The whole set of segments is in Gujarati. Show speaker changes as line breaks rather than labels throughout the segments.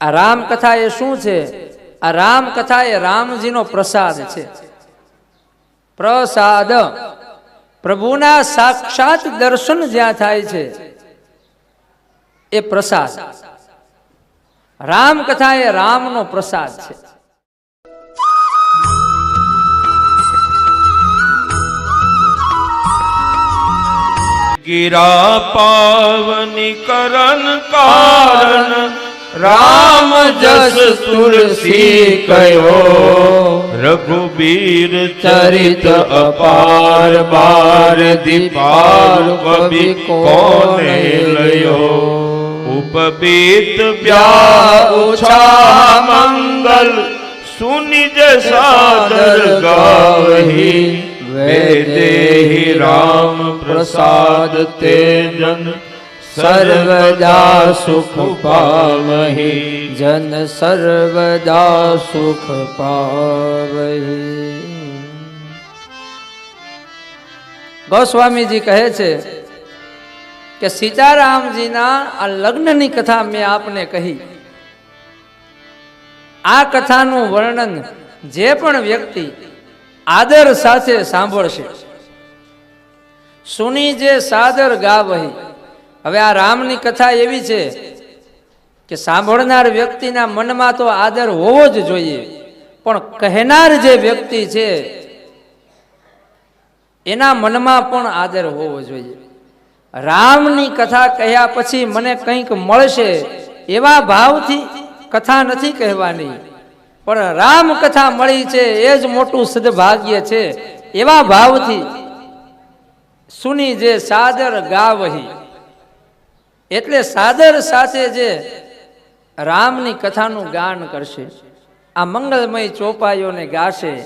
આ રામકથા એ શું છે? આ રામકથા એ રામજીનો પ્રસાદ છે. પ્રસાદ. પ્રભુના સાક્ષાત દર્શન જ્યાં થાય છે, એ પ્રસાદ. રામકથા એ રામનો પ્રસાદ છે.
ગિરા પાવની કરણ કારણ રામ જસ તુલસી કયો? રઘુબીર ચરિત અપાર બાર દીપાર કવિ કોને લયો? ઉપબીત વ્યા ઉછા મંગલ સુનિજ સાદર ગાવહી. વેદેહી રામ પ્રસાદ તે જન सर्वदा सुख पावहि
જન સર્વદા સુખ પાવહી ગોસ્વામીજી કહે છે કે સીતારામજીના આ લગ્નની કથા મેં આપને કહી આ કથાનું વર્ણન જે પણ વ્યક્તિ આદર સાથે સાંભળશે સુની જે સાદર ગાવહી હવે આ રામની કથા એવી છે કે સાંભળનાર વ્યક્તિના મનમાં તો આદર હોવો જ જોઈએ, પણ કહેનાર જે વ્યક્તિ છે, એના મનમાં પણ આદર હોવો જોઈએ. રામની કથા કહ્યા પછી મને કંઈક મળશે એવા ભાવથી કથા નથી કહેવાની, પણ રામ કથા મળી છે એ જ મોટું સદભાગ્ય છે. એવા ભાવથી સુની જે સાદર ગાવહી. એટલે સાદર સાથે જે રામની કથાનું ગાન કરશે, આ મંગલમય ચોપાઈઓને ગાશે,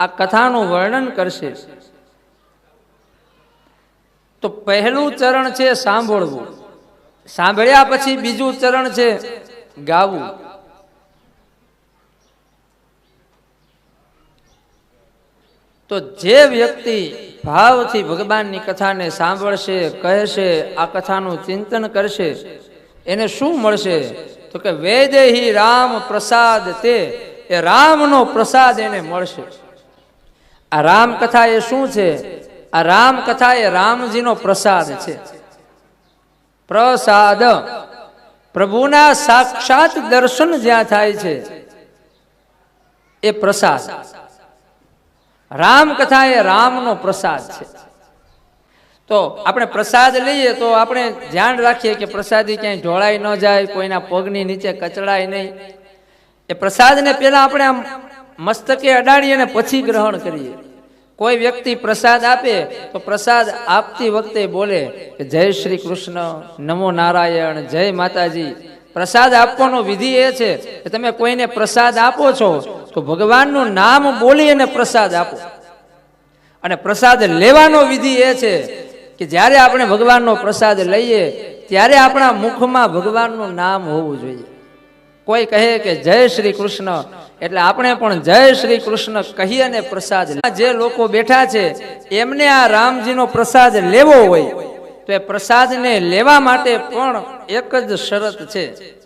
આ કથાનું વર્ણન કરશે. તો પહેલું ચરણ છે સાંભળવું. સાંભળ્યા પછી બીજું ચરણ છે ગાવું. તો જે વ્યક્તિ ભાવથી ભગવાનની કથાને સાંભળશે, કહેશે, આ કથાનું ચિંતન કરશે. એને શું મળશે? તો કે વેદેહી રામ પ્રસાદ તે, એ રામનો પ્રસાદ એને મળશે. આ રામ કથા એ શું છે? આ રામ કથા એ રામજીનો પ્રસાદ છે. પ્રસાદ. પ્રભુના સાક્ષાત દર્શન જ્યાં થાય છે, એ પ્રસાદ. રામ કથા એ રામનો પ્રસાદ છે. તો આપણે પ્રસાદ લઈએ તો આપણે ધ્યાન રાખીએ કે પ્રસાદી ક્યાંય ઢોળાઈ ન જાય, કોઈના પગની નીચે કચડાય નહીં. એ પ્રસાદને પહેલા આપણે આમ મસ્તકે અડાડીએ અને પછી ગ્રહણ કરીએ. કોઈ વ્યક્તિ પ્રસાદ આપે તો પ્રસાદ આપતી વખતે બોલે કે જય શ્રી કૃષ્ણ, નમો નારાયણ, જય માતાજી. પ્રસાદ આપવાનો વિધિ એ છે કે તમે કોઈને પ્રસાદ આપો છો તો ભગવાનનું નામ બોલી અને પ્રસાદ આપો. અને પ્રસાદ લેવાનો વિધિ એ છે કે જ્યારે આપણે ભગવાનનો પ્રસાદ લઈએ, ત્યારે આપણા મુખમાં ભગવાનનું નામ હોવું જોઈએ. કોઈ કહે કે જય શ્રી કૃષ્ણ, એટલે આપણે પણ જય શ્રી કૃષ્ણ કહી અને પ્રસાદ જે લોકો બેઠા છે, એમને આ રામજીનો પ્રસાદ લેવો હોય, તો એ પ્રસાદને લેવા માટે પણ એક જ શરત છે.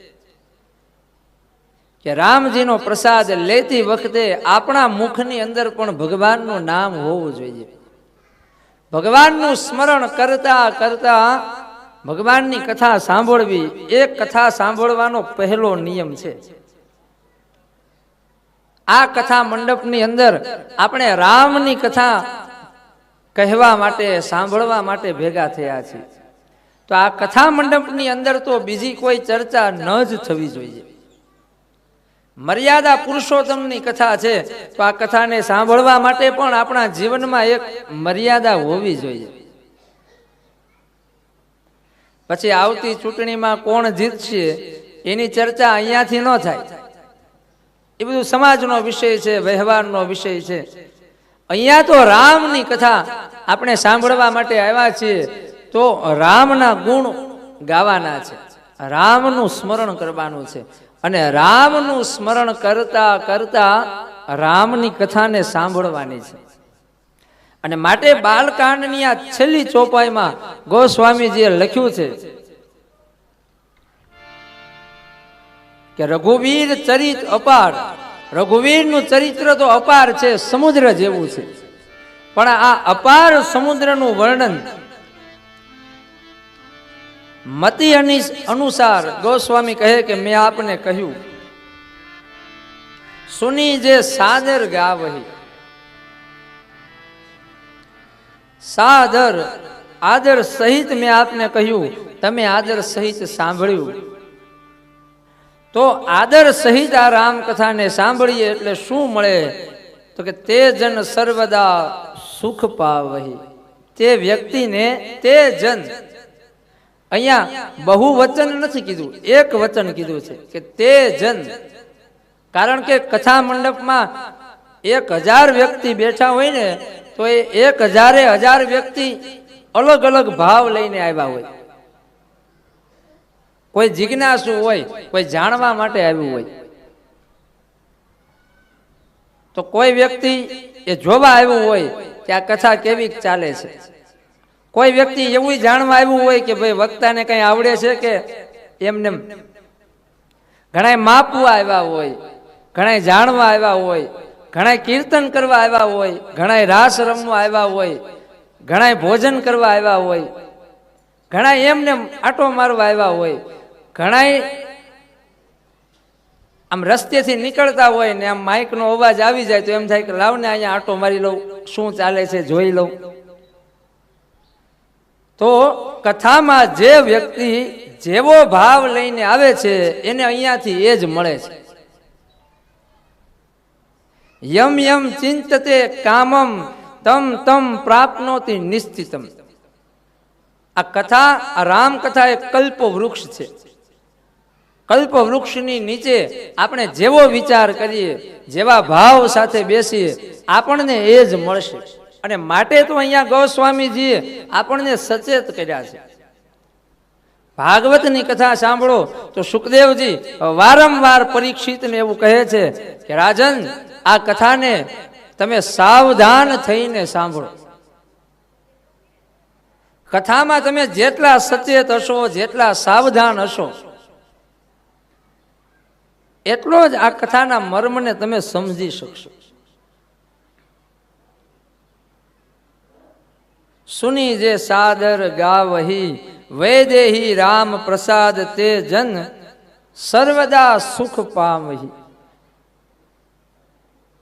કે રામજીનો પ્રસાદ લેતી વખતે આપણા મુખની અંદર પણ ભગવાનનું નામ હોવું જોઈએ. ભગવાનનું સ્મરણ કરતા કરતા ભગવાનની કથા સાંભળવી એ કથા સાંભળવાનો પહેલો નિયમ છે. આ કથા મંડપની અંદર આપણે રામની કથા કહેવા માટે, સાંભળવા માટે ભેગા થયા છીએ. તો આ કથા મંડપની અંદર તો બીજી કોઈ ચર્ચા ન જ થવી જોઈએ. મર્યાદા પુરુષોત્તમની કથા છે. તો આ કથાને સાંભળવા માટે પણ આપણા જીવનમાં એક મર્યાદા હોવી જોઈએ. પછી આવતી ચૂંટણીમાં કોણ જીતશે એની ચર્ચા અહીંયાથી ન થાય. એ બધું સમાજનો વિષય છે, વ્યવહારનો વિષય છે. અહીંયા તો રામની કથા આપણે સાંભળવા માટે આવ્યા છીએ. તો રામના ગુણ ગાવાના છે. રામનું સ્મરણ કરવાનું છે. અને રામનું સ્મરણ કરતા કરતા રામની કથાને સાંભળવાની છે. અને માટે બાલકાંડની આ છેલ્લી ચોપાઈમાં ગોસ્વામીજીએ લખ્યું છે કે રઘુવીર ચરિત અપાર, રઘુવીરનું ચરિત્ર તો અપાર છે, સમુદ્ર જેવું છે. પણ આ અપાર સમુદ્રનું વર્ણન મતિ અનુસાર ગોસ્વામી કહે કે મેં આપને કહ્યું, સુની જે સાદર ગાવહી, સાદર આદર સહિત મેં આપને કહ્યું, તમે આદર સહિત સાંભળ્યું. તો આદર સહિત આ રામકથાને સાંભળીએ એટલે શું મળે? તો કે તે જન સર્વદા સુખ પાવહી, તે વ્યક્તિને તે જન અહીંયા બહુ વચન નથી કીધું, એક વચન કીધું છે કે તે જન, કારણ કે કથા મંડપમાં એક હજાર વ્યક્તિ બેઠા હોય ને, તો એ એક હજારે હજાર વ્યક્તિ અલગ અલગ ભાવ લઈને આવ્યા હોય. કોઈ જિજ્ઞાસુ હોય, કોઈ જાણવા માટે આવ્યું હોય. તો કોઈ વ્યક્તિ એ જોવા આવ્યું હોય કે આ કથા કેવી ચાલે છે? કોઈ વ્યક્તિ એવું જાણવા આવ્યું હોય કે ભાઈ વક્તાને કઈ આવડે છે કે એમને ઘણા માપવા આવ્યા હોય ઘણા જાણવા આવ્યા હોય ઘણા કીર્તન કરવા આવ્યા હોય ઘણા રાસ રમવા આવ્યા હોય ઘણા ભોજન કરવા આવ્યા હોય ઘણા એમને આટો મારવા આવ્યા હોય ઘણા આમ રસ્તેથી નીકળતા હોય ને આમ માઇકનો અવાજ આવી જાય તો એમ થાય કે લાવને અહીંયા આટો મારી લઉં, શું ચાલે છે જોઈ લઉં. તો કથામાં જે વ્યક્તિ જેવો ભાવ લઈને આવે છે, એને અહીંયાથી એ જ મળે છે. યમ યમ ચિંતતે કામમ, તમ તમ પ્રાપ્નોતિ નિશ્ચિતમ. આ કથા, આ રામ કથા એ કલ્પ વૃક્ષ છે. કલ્પ વૃક્ષની નીચે આપણે જેવો વિચાર કરીએ, જેવા ભાવ સાથે બેસીએ, આપણને એ જ મળશે. અને માટે તો અહીંયા ગોસ્વામીજીએ આપણને સચેત કર્યા છે. ભાગવતની કથા સાંભળો તો સુખદેવજી વારંવાર પરીક્ષિતને એવું કહે છે કે, રાજન, આ કથાને તમે સાવધાન થઈને સાંભળો. કથામાં તમે જેટલા સચેત હશો, જેટલા સાવધાન હશો, એટલો જ આ કથાના મર્મને તમે સમજી શકશો. સુની જે સાદર ગાવહી, વૈદેહી રામ પ્રસાદ તે જન સર્વદા સુખ પામહી.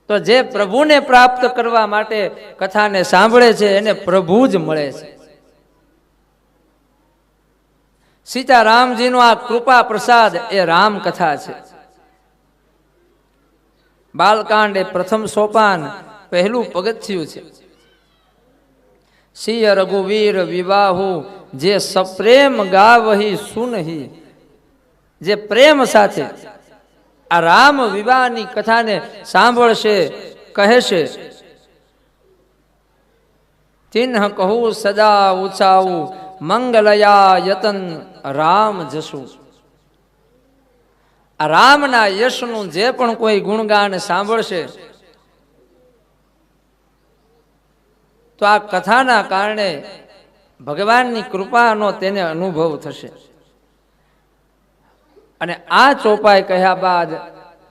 તો જે પ્રભુને પ્રાપ્ત કરવા માટે કથાને સાંભળે છે, એને પ્રભુ જ મળે છે. સીતારામજીનો આ કૃપા પ્રસાદ એ રામ કથા છે. બાલકાંડ એ પ્રથમ સોપાન પહેલું પગથિયું છે. સિંહ રઘુવીર વિવાહુ, જે સપ્રેમ ગાવહી સુનહી. જે પ્રેમ સાથે આ રામ વિવાહની કથાને સાંભળશે, કહેશે, ચિહ્ન કહું સદા ઉછાવું મંગલયા યતન રામ જશું આ રામના યશનું જે પણ કોઈ ગુણગાન સાંભળશે તો આ કથાના કારણે ભગવાનની કૃપાનો તેને અનુભવ થશે. અને આ ચોપાઈ કહ્યા બાદ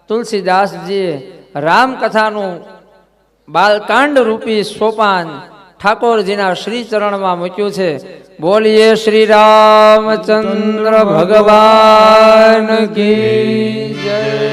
તુલસીદાસજીએ રામકથાનું બાલકાંડ રૂપી સોપાન ઠાકોરજીના શ્રી ચરણમાં મૂક્યું છે. બોલીએ શ્રી રામચંદ્ર ભગવાન કી જય.